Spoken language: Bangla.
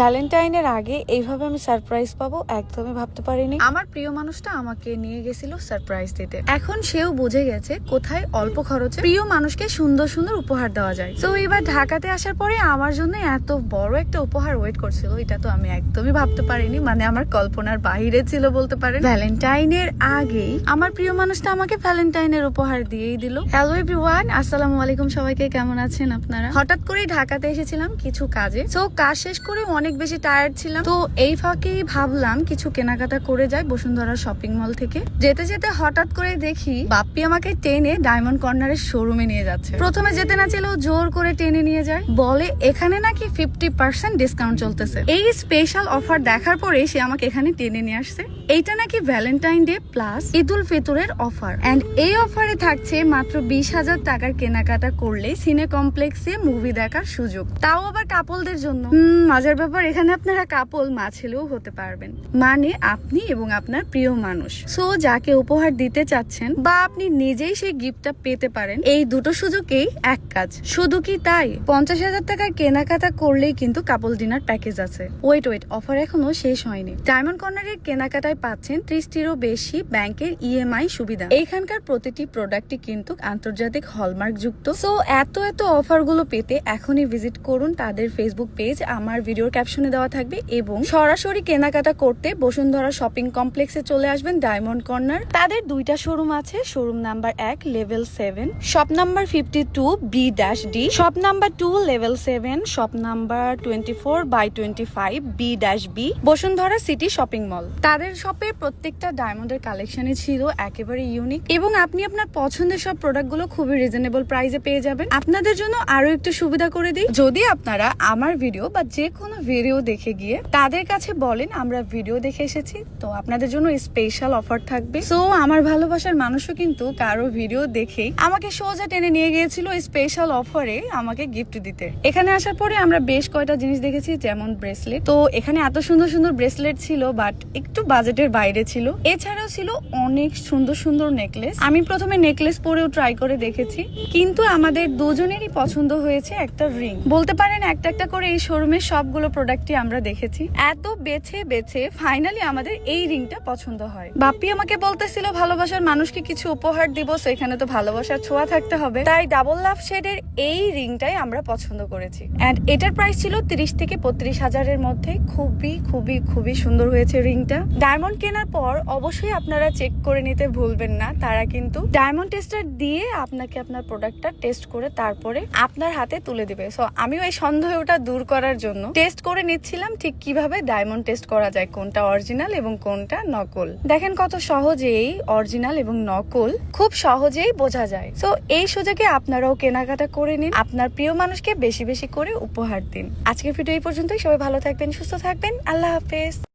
ভ্যালেন্টাইনের আগে এইভাবে আমি সারপ্রাইজ পাবো একদমই ভাবতে পারিনি। আমার প্রিয় মানুষটা আমাকে নিয়ে গেছিল সারপ্রাইজ দিতে। এখন সেও বুঝে গেছে কোথায় অল্প খরচে প্রিয় মানুষকে সুন্দর সুন্দর উপহার দেওয়া যায়। তো এবার ঢাকাতে আসার পরে আমার জন্য এত বড় একটা উপহার ওয়েট করছিল, এটা তো আমি একদমই ভাবতে পারিনি মানে আমার কল্পনার বাহিরে ছিল বলতে পারেন। ভ্যালেন্টাইনের আগেই আমার প্রিয় মানুষটা আমাকে ভ্যালেন্টাইনের উপহার দিয়েই দিল। হ্যালো এভরিওয়ান আসসালামু আলাইকুম সবাইকে, কেমন আছেন আপনারা? হঠাৎ করেই ঢাকাতে এসেছিলাম কিছু কাজে। তো কাজ শেষ করে অনেক বেশি টায়ার্ড ছিলাম। তো এই ফাঁকেই ভাবলাম কিছু কেনাকাটা করে যাই বসুন্ধরা শপিং মল থেকে। যেতে যেতে হঠাৎ করে দেখি বাপ্পি আমাকে টেনে ডায়মন্ড কর্নারের শোরুমে নিয়ে যাচ্ছে। প্রথমে যেতে না চাইলেও জোর করে টেনে নিয়ে যায়। বলে, এখানে নাকি ফিফটি পার্সেন্ট ডিসকাউন্ট চলতেছে। এই স্পেশাল অফার দেখার পরে সে আমাকে এখানে টেনে নিয়ে আসছে। এইটা নাকি ভ্যালেন্টাইন ডে প্লাস ঈদুল ফিতরের অফার এন্ড এই অফারে থাকছে মাত্র বিশ হাজার টাকার কেনাকাটা করলে সিনে কমপ্লেক্সে মুভি দেখার সুযোগ। তাও আবার কাপলদের জন্য। মজার ব্যাপার এখানে আপনারা কাপল মা ছেলেও হতে পারবেন। মানে আপনি এবং আপনার প্রিয় মানুষ। সো যাকে উপহার দিতে চাচ্ছেন বা আপনি নিজেই সেই গিফটটা পেতে পারেন, এই দুটো সুযোগেই এক কাজ। শুধু কি তাই? পঞ্চাশ হাজার টাকার কেনাকাটা করলেই কিন্তু কাপল ডিনার প্যাকেজ আছে। ওয়েট ওয়েট অফার এখনও শেষ হয়নি। ডায়মন্ড কর্নারের কেনাকাটায় পাচ্ছেন ত্রিশটিরও বেশি ব্যাংকের ইএমআই সুবিধা। এইখানকার প্রতিটি প্রোডাক্টই কিন্তু আন্তর্জাতিক হলমার্ক যুক্ত। সো এত এত অফারগুলো পেতে এখনই ভিজিট করুন তাদের ফেসবুক পেজ আমার ভিডিওর ক্যাপশনে দেওয়া থাকবে এবং সরাসরি কেনাকাটা করতে বসুন্ধরা শপিং কমপ্লেক্সে চলে আসবেন ডায়মন্ড কর্নার। তাদের দুইটা শোরুম আছে, শোরুম নাম্বার এক, level seven, shop number fifty two, B dash D. Shop number two, level seven, shop number twenty four by twenty five, B dash B, Bashundhara city shopping mall. তাদের শপে প্রত্যেকটা ডায়মন্ডের কালেকশনই ছিল একেবারে ইউনিক এবং আপনি আপনার পছন্দের সব প্রোডাক্টগুলো খুবই রিজনেবল প্রাইসে পেয়ে যাবেন। আপনাদের জন্য আরও একটু সুবিধা করে দিই। যদি আপনারা আমার ভিডিও বা যে কোনো ভিডিও দেখে গিয়ে তাদের কাছে বলেন, আমরা ভিডিও দেখে এসেছি, তো আপনাদের জন্য স্পেশাল অফার থাকবে। সো আমার ভালোবাসার মানুষও কিন্তু কারও ভিডিও দেখেই আমাকে সোজা টেনে নিয়ে গিয়েছিল স্পেশাল অফারে আমাকে গিফট দিতে। এখানে আসার পরে আমরা বেশ কয়টা জিনিস দেখেছি, যেমন ব্রেসলেট তো এখানে এত সুন্দর সুন্দর ব্রেসলেট ছিল বাট একটু বাজেটের বাইরে ছিল। এছাড়াও ছিল অনেক সুন্দর সুন্দর নেকলেস আমি প্রথমে নেকলেস পরেও ট্রাই করে দেখেছি, কিন্তু আমাদের দুজনেরই পছন্দ হয়েছে একটা রিং বলতে পারেন, একটা একটা করে এই শোরুমের সবগুলো প্রোডাক্টই আমরা দেখেছি। এত বেছে বেছে ফাইনালি আমাদের এই রিংটা পছন্দ হয়। বাপ্পি আমাকে বলতেছিল, ভালোবাসার মানুষকে কিছু উপহার দিব সো এখানে তো ভালোবাসার ছোঁয়া থাকতে হবে। তাই ডাবল লাভ শেডের এই রিংটাই আমরা পছন্দ করেছি। এন্ড এটার প্রাইস ছিল তিরিশ থেকে বত্রিশ হাজারের মধ্যে। খুবই খুবই খুবই সুন্দর হয়েছে রিংটা ডায়মন্ড কেনার পর অবশ্যই আপনারা চেক করে নিতে ভুলবেন না, তারা কিন্তু ডায়মন্ড টেস্টার দিয়ে আপনাকে আপনার প্রোডাক্টটা টেস্ট করে তারপরে আপনার হাতে তুলে দিবে। সো আমিও এই সন্দেহটা দূর করার জন্য টেস্ট করে নিচ্ছিলাম ঠিক কীভাবে ডায়মন্ড টেস্ট করা যায়, কোনটা অরিজিনাল এবং কোনটা নকল। দেখেন কত সহজেই অরিজিনাল এবং নকল খুব সহজেই বোঝা যায়। তো এই সুযোগে আপনারাও কেনাকাটা করে নিন, আপনার প্রিয় মানুষকে বেশি বেশি করে উপহার দিন। আজকের ভিডিও এই পর্যন্তই, সবাই ভালো থাকবেন, সুস্থ থাকবেন, আল্লাহ হাফেজ।